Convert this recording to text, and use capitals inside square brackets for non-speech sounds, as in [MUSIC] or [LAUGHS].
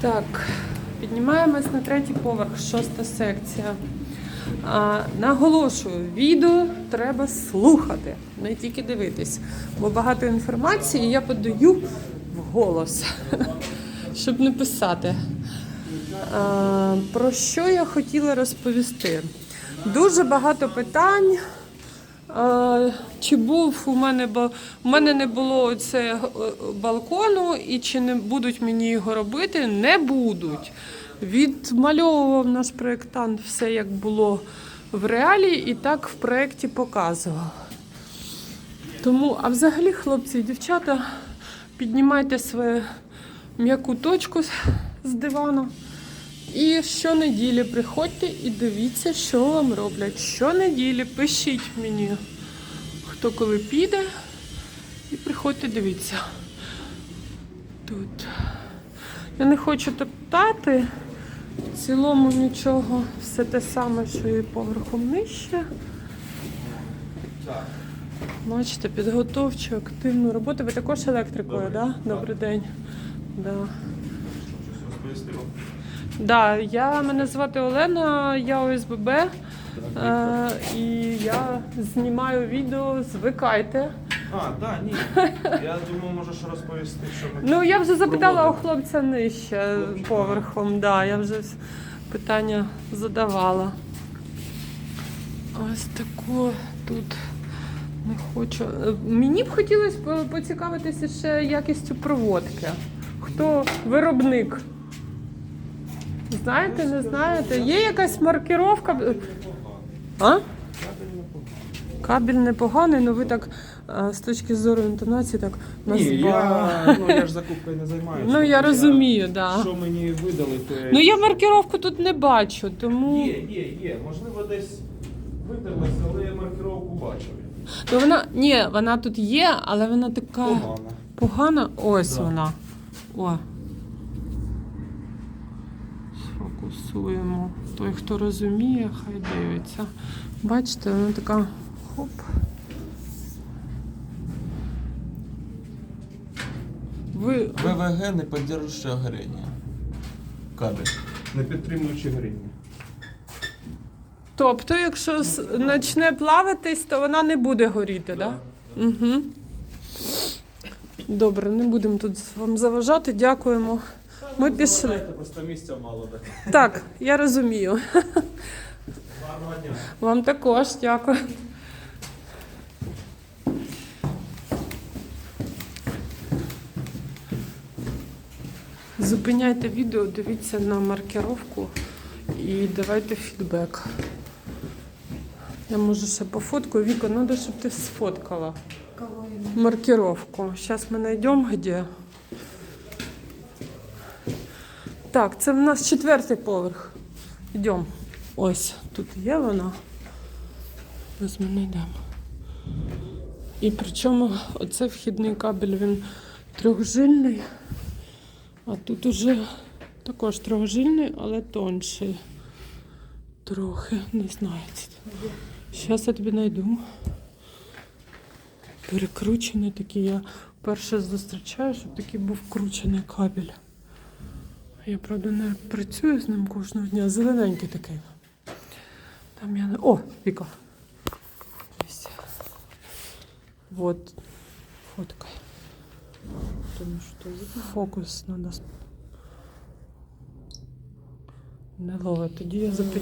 Так, піднімаємось на третій поверх, шоста секція. А, наголошую, відео треба слухати, не тільки дивитись, бо багато інформації я подаю в голос, [LAUGHS] щоб не писати. А, про що я хотіла розповісти? Дуже багато питань. А, чи був у мене у мене не було це балкону, і чи не будуть мені його робити? Не будуть. Відмальовував наш проєктант все як було в реалі, і так в проєкті показував. Тому, а взагалі, хлопці і дівчата, піднімайте свою м'яку точку з- з дивану. І щонеділі приходьте і дивіться, що вам роблять. Щонеділі пишіть мені, хто коли піде, і приходьте дивіться. Тут. Я не хочу топтати. В цілому нічого, все те саме, що і поверхом нижче. Бачите, підготовчу, активну роботу. Ви також електрикою, так? Да? Добрий день. Да. Да, я мене звати Олена, я ОСББ. Е, і я знімаю відео, звикайте. А, да, ні. Я думав, можеш розповісти, що ми. Ну, я вже запитала у хлопця нижче поверхом, да, я вже питання задавала. Ось тако тут не хочу. Мені б хотілося поцікавитися ще якістю проводки. Хто виробник? Знаєте, не знаєте? Є якась маркировка? А? Кабель непоганий, але ви так з точки зору інтонації так Ні, я, ну, я ж закупкою не займаюся. Ну, я розумію, так. Да. Що мені видали, то я... Ну я маркировку тут не бачу, тому Є, є, є. Можливо, десь видалось, але я маркировку бачив. ну, вона ні, вона тут є, але вона така Погано. погана. Ось Да. вона. О. Сфокусуємо. Той, хто розуміє, хай дивиться. Бачите, вона така хоп. Ви ВВГ не поддерживающее горение. Кабель. Не підтримуючи горіння. Тобто, якщо почне плаватись, то вона не буде горіти, так? Да? Угу. Добре, не будемо тут вам заважати, дякуємо. Ми пішли. Просто місця мало де. Так, я розумію. Гарного дня. Вам також дякую. Зупиняйте відео, дивіться на маркировку і давайте фідбек. Я можу ще пофоткаю. Віка, треба, щоб ти сфоткала маркировку. Зараз ми знайдемо де. Так, це в нас четвертий поверх. Йдемо. Ось тут є вона. Ось ми знайдемо. І причому оце вхідний кабель, він трьохжильний, а тут уже також трьохжильний, але тонший. Трохи, не знаю. Зараз я тобі знайду. Перекручений такий. Я перше зустрічаю, щоб такий був вкручений кабель. Я, правда, не працюю з ним кожного дня. Зелененький такий. Там я не. О, Віка. Вот. Фоткай. Тому що Фокус надо. нас. Не ловить. Тоді я зупиняю.